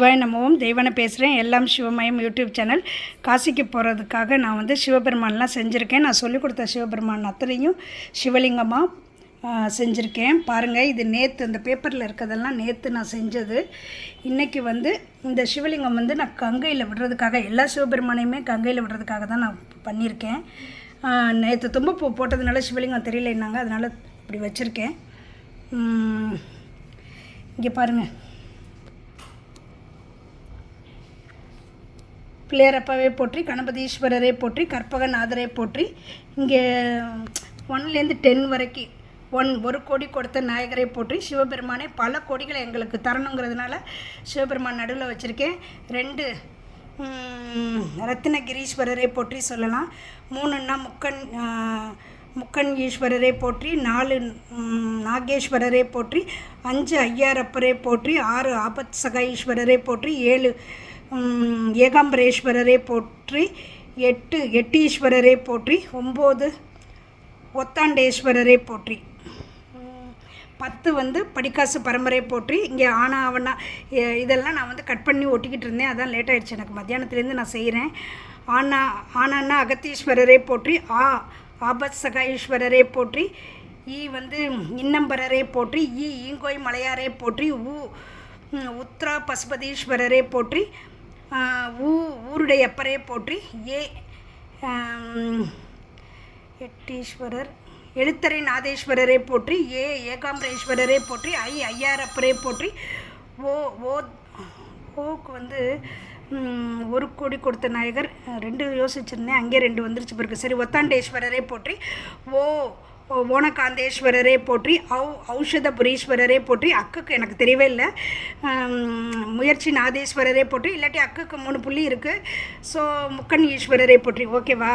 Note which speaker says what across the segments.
Speaker 1: சிவாய் நமவும் தெய்வனை பேசுகிறேன் எல்லாம் சிவமயம் யூடியூப் சேனல். காசிக்கு போகிறதுக்காக நான் வந்து சிவபெருமான்லாம் செஞ்சுருக்கேன். நான் சொல்லிக் கொடுத்த சிவபெருமான் அத்தனையும் சிவலிங்கமாக செஞ்சுருக்கேன். பாருங்கள் இது நேற்று இந்த பேப்பரில் இருக்கிறதெல்லாம் நேற்று நான் செஞ்சது. இன்றைக்கி வந்து இந்த சிவலிங்கம் வந்து நான் கங்கையில் விடுறதுக்காக எல்லா சிவபெருமானையுமே கங்கையில் விடுறதுக்காக தான் நான் பண்ணியிருக்கேன். நேற்று தும்பப்பூ போட்டதுனால சிவலிங்கம் தெரியலைன்னாங்க. அதனால் இப்படி வச்சுருக்கேன். இங்கே பாருங்கள் பிள்ளையரப்பாவே போற்றி கணபதீஸ்வரரை போற்றி கற்பகநாதரை போற்றி. இங்கே ஒன்லேருந்து டென் வரைக்கும் ஒன் ஒரு கோடி கொடுத்த நாயகரை போற்றி. சிவபெருமானே பல கோடிகளை எங்களுக்கு தரணுங்கிறதுனால சிவபெருமான் நடுவில் வச்சுருக்கேன். ரெண்டு ரத்தினகிரீஸ்வரரை போற்றி சொல்லலாம். மூணுன்னா முக்கன் முக்கன் ஈஸ்வரரை போற்றி. நாலு நாகேஸ்வரரை போற்றி. அஞ்சு ஐயாரப்பரை போற்றி. ஆறு ஆபத் சகாஈஸ்வரரை போற்றி. ஏழு ஏகாம்பரேஸ்வரரே போற்றி எட்டு எட்டீஸ்வரரே போற்றி ஒம்பது ஒத்தாண்டேஸ்வரரே போற்றி. பத்து வந்து படிக்காசு பரம்பரை போற்றி. இங்கே ஆனா அவனா இதெல்லாம் நான் வந்து கட் பண்ணி ஒட்டிக்கிட்டு இருந்தேன். அதான் லேட் ஆகிடுச்சு எனக்கு மத்தியானத்துலேருந்து நான் செய்கிறேன் ஆனா ஆனான்னா அகத்தீஸ்வரரே போற்றி ஆ ஆபத் சகாயீஸ்வரரே போற்றி ஈ வந்து இன்னம்பரரே போற்றி ஈ ஈங்கோய் மலையாரே போற்றி உ உத்ரா பசுபதீஸ்வரரே போற்றி ஊ ஊருடையப்பரை போற்றி. ஏ எட்டீஸ்வரர். எழுத்தரை நாதேஸ்வரரை போற்றி. ஏ ஏகாம்பரேஸ்வரரை போற்றி. ஐ ஐயாரப்பரை போற்றி. ஓ ஓ ஓக்கு வந்து ஒரு கோடி கொடுத்த நாயகர். ரெண்டு யோசிச்சிருந்தேன். அங்கே ரெண்டு வந்துருச்சு பிறகு. சரி ஒத்தாண்டேஸ்வரரை போற்றி. ஓ, ஓனகாந்தேஸ்வரரே போற்றி ஔ ஔஷதபுரீஸ்வரரை போற்றி. அக்குக்கு எனக்கு தெரியவே இல்லை. முயற்சி நாதேஸ்வரரே போற்றி. இல்லாட்டி அக்குக்கு மூணு புள்ளி இருக்குது ஸோ முக்கன் ஈஸ்வரரே போற்றி. ஓகேவா?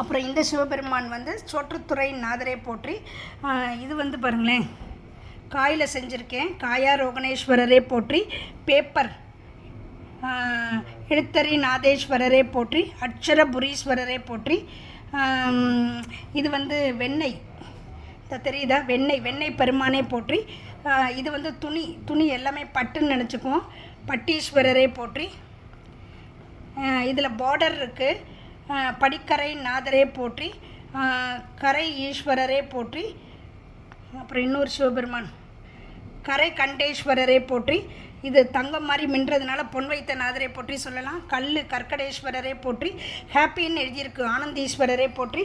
Speaker 1: அப்புறம் இந்த சிவபெருமான் வந்து சோற்றுத்துறை நாதரை போற்றி. இது வந்து பாருங்களேன். காயில் செஞ்சுருக்கேன். காயா ரோகணேஸ்வரரே போற்றி. பேப்பர் எழுத்தறி நாதேஸ்வரரே போற்றி போற்றி. அட்சரபுரீஸ்வரரை போற்றி. இது வந்து வெண்ணெய். தெரியுதா? வெண்ணெய் வெண்ணெய் பெருமானே போற்றி. இது வந்து துணி துணி எல்லாமே பட்டுன்னு நினச்சிக்குவோம். பட்டீஸ்வரரே போற்றி. இதில் பார்டர் இருக்குது படிக்கரை நாதரே போற்றி. கரை ஈஸ்வரரே போற்றி. அப்புறம் இன்னொரு சிவபெருமான். கரை கண்டேஸ்வரரே போற்றி. இது தங்கம் மாதிரி மின்றதுனால பொன் வைத்த நாதரை போற்றி சொல்லலாம். கல் கற்கடேஸ்வரரே போற்றி. ஹாப்பின்னு எழுதியிருக்கு ஆனந்தீஸ்வரரே போற்றி.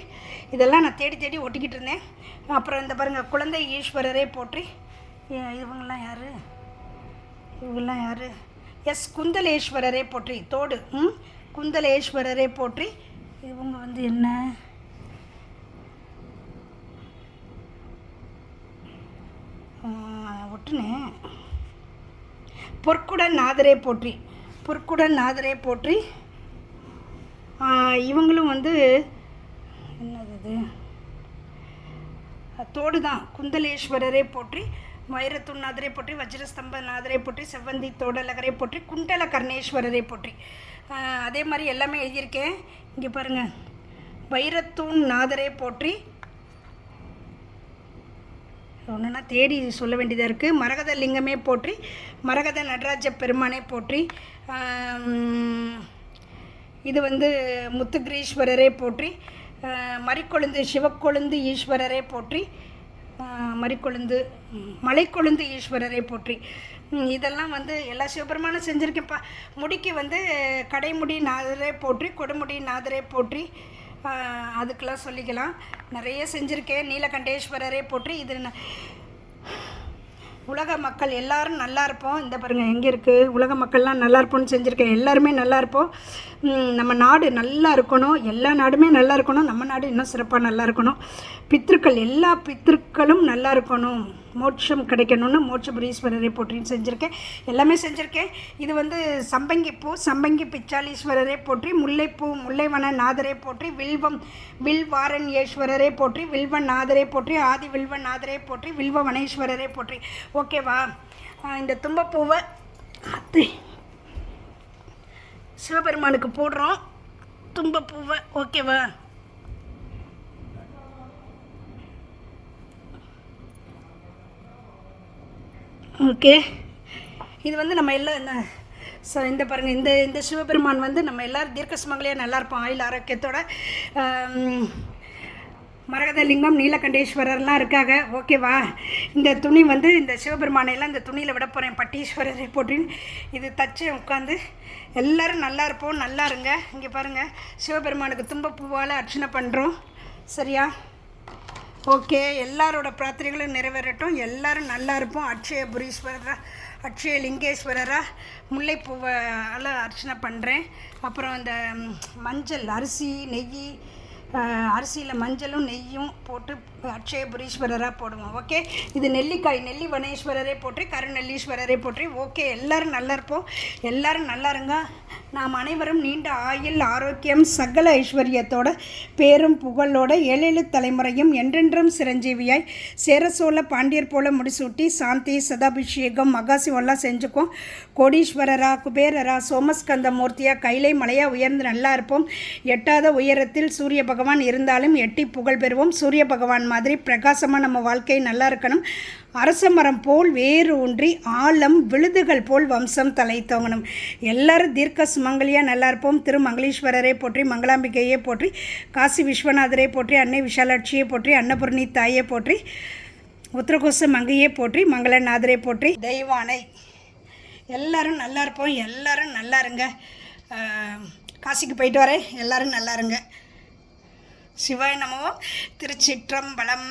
Speaker 1: இதெல்லாம் நான் தேடி தேடி ஒட்டிக்கிட்டு இருந்தேன். அப்புறம் இந்த பாருங்கள் குழந்தை ஈஸ்வரரே போற்றி. இவங்கெல்லாம் யார்? இவங்கெல்லாம் யார்? எஸ் குந்தலேஸ்வரரே போற்றி. தோடு. ம் குந்தலேஸ்வரரே போற்றி. இவங்க வந்து என்ன? பொட்டுன்னு பொற்குடன் நாதரே போற்றி பொற்குடன் நாதரே போற்றி. இவங்களும் வந்து என்னது இது? தோடு தான் குந்தலேஸ்வரரே போற்றி வைரத்துன் நாதரை போற்றி வஜ்ரஸ்தம்ப நாதரை போற்றி செவ்வந்தி தோடலகரே போற்றி குண்டல கர்ணேஸ்வரரை போற்றி. அதே மாதிரி எல்லாமே எழுதியிருக்கேன். இங்கே பாருங்கள் வைரத்தூண் நாதரே போற்றி ஒன்றுனா தேடி சொல்ல வேண்டியதாக இருக்குது மரகத லிங்கமே போற்றி மரகத நடராஜ பெருமானை போற்றி இது வந்து முத்துகிரீஸ்வரரே போற்றி மறிக்கொழுந்து சிவக்கொழுந்து ஈஸ்வரரே போற்றி மறிக்கொழுந்து மலைக்கொழுந்து ஈஸ்வரரை போற்றி. இதெல்லாம் வந்து எல்லா சிவபெருமானும் செஞ்சுருக்கேன்ப்பா. முடிக்கு வந்து கடைமுடி நாதரே போற்றி கொடுமுடி நாதரே போற்றி அதுக்கெல்லாம் சொல்லிக்கலாம். நிறைய செஞ்சுருக்கேன் நீலகண்டேஸ்வரரே போட்டு இது உலக மக்கள் எல்லாரும் நல்லா இருப்போம். இந்த பாருங்கள் எங்கே இருக்குது உலக மக்கள்லாம் நல்லா இருப்போம்னு செஞ்சுருக்கேன் எல்லாருமே நல்லா இருப்போம். நம்ம நாடு நல்லா இருக்கணும். எல்லா நாடுமே நல்லா இருக்கணும். நம்ம நாடு இன்னும் சிறப்பாக நல்லா இருக்கணும். பித்திருக்கள் எல்லா பித்திருக்களும் நல்லா இருக்கணும். மோட்சம் கிடைக்கணும்னு மோட்சபுரீஸ்வரரை போற்றின்னு செஞ்சுருக்கேன். எல்லாமே செஞ்சுருக்கேன். இது வந்து சம்பங்கி பூ சம்பங்கி பிச்சாலீஸ்வரரை போற்றி முல்லைப்பூ முல்லைவன நாதரை போற்றி வில்வம் வில்வாரன் ஈஸ்வரரை போற்றி வில்வன் நாதரை போற்றி ஆதி வில்வன் நாதரை போற்றி வில்வ வனேஸ்வரரை போற்றி. ஓகேவா இந்த தும்பப்பூவை சிவபெருமானுக்கு போடுறோம். தும்பப்பூவை ஓகேவா ஓகே. இது வந்து நம்ம எல்லாம் ஸோ இந்த பாருங்கள் இந்த இந்த சிவபெருமான் வந்து நம்ம எல்லோரும் தீர்க்க சுமங்கலியாக நல்லா இருப்போம் ஆயுள் ஆரோக்கியத்தோட மரகதலிங்கம் நீலகண்டேஸ்வரர்லாம் இருக்காங்க. ஓகேவா இந்த துணி வந்து இந்த சிவபெருமானையெல்லாம் இந்த துணியில் விட போகிறேன் பட்டீஸ்வரரை போட்டின்னு இது தச்சு உட்காந்து எல்லோரும் நல்லா இருப்போம் நல்லா இருங்க இங்கே பாருங்கள் சிவபெருமானுக்கு தும்பப்பூவால் அர்ச்சனை பண்ணுறோம் சரியா? ஓகே எல்லாரோட பிரார்த்தனைகளும் நிறைவேறட்டும். எல்லாரும் நல்லா இருப்போம். அட்சய புரீஸ்வரரா அட்சய லிங்கேஸ்வரரா முல்லைப்பூவால் அர்ச்சனை பண்ணுறேன் அப்புறம் இந்த மஞ்சள் அரிசி நெய் அரிசியில் மஞ்சளும் நெய்யும் போட்டு அட்சய புரீஸ்வரராக போடுவோம். ஓகே? இது நெல்லிக்காய் நெல்லி வனேஸ்வரரே போட்டு கருநெல்லீஸ்வரரே போட்டு ஓகே எல்லோரும் நல்லா இருப்போம். எல்லோரும் நல்லா இருங்க. நாம் அனைவரும் நீண்ட ஆயுள் ஆரோக்கியம் சகல ஐஸ்வர்யத்தோட பேரும் புகழோட ஏழேழு தலைமுறையும் என்றென்றும் சிரஞ்சீவியாய் சேரசோழ பாண்டியர் போல முடிசூட்டி சாந்தி சதாபிஷேகம் மகாசிவம்லாம் செஞ்சுக்கும் கோடீஸ்வரரா குபேரரா சோமஸ்கந்த மூர்த்தியா கைலை மலையா உயர்ந்து நல்லா இருப்போம். எட்டாத உயரத்தில் சூரிய பகவான் இருந்தாலும் எட்டி புகழ் பெறுவோம். சூரிய பகவான் மாதிரி பிரகாசமாக நம்ம வாழ்க்கை நல்லா இருக்கணும். அரச மரம் போல் வேறு ஊன்றி ஆழம் விழுதுகள் போல் வம்சம் தலைத்தோங்கணும். எல்லாரும் தீர்க்க சுமங்கலியாக நல்லா இருப்போம். திருமங்களீஸ்வரரை போற்றி மங்களாம்பிகையை போற்றி காசி விஸ்வநாதரை போற்றி அன்னை விஷாலாட்சியை போற்றி அன்னபூர்ணி தாயை போற்றி உத்தரகோச மங்கையை போற்றி மங்களநாதரை போற்றி. தெய்வானை எல்லோரும் நல்லா இருப்போம். எல்லோரும் நல்லா இருங்க. காசிக்கு போயிட்டு வரேன். எல்லோரும் நல்லா இருங்க. சிவாய நமோ திருச்சிற்றம்பலம்.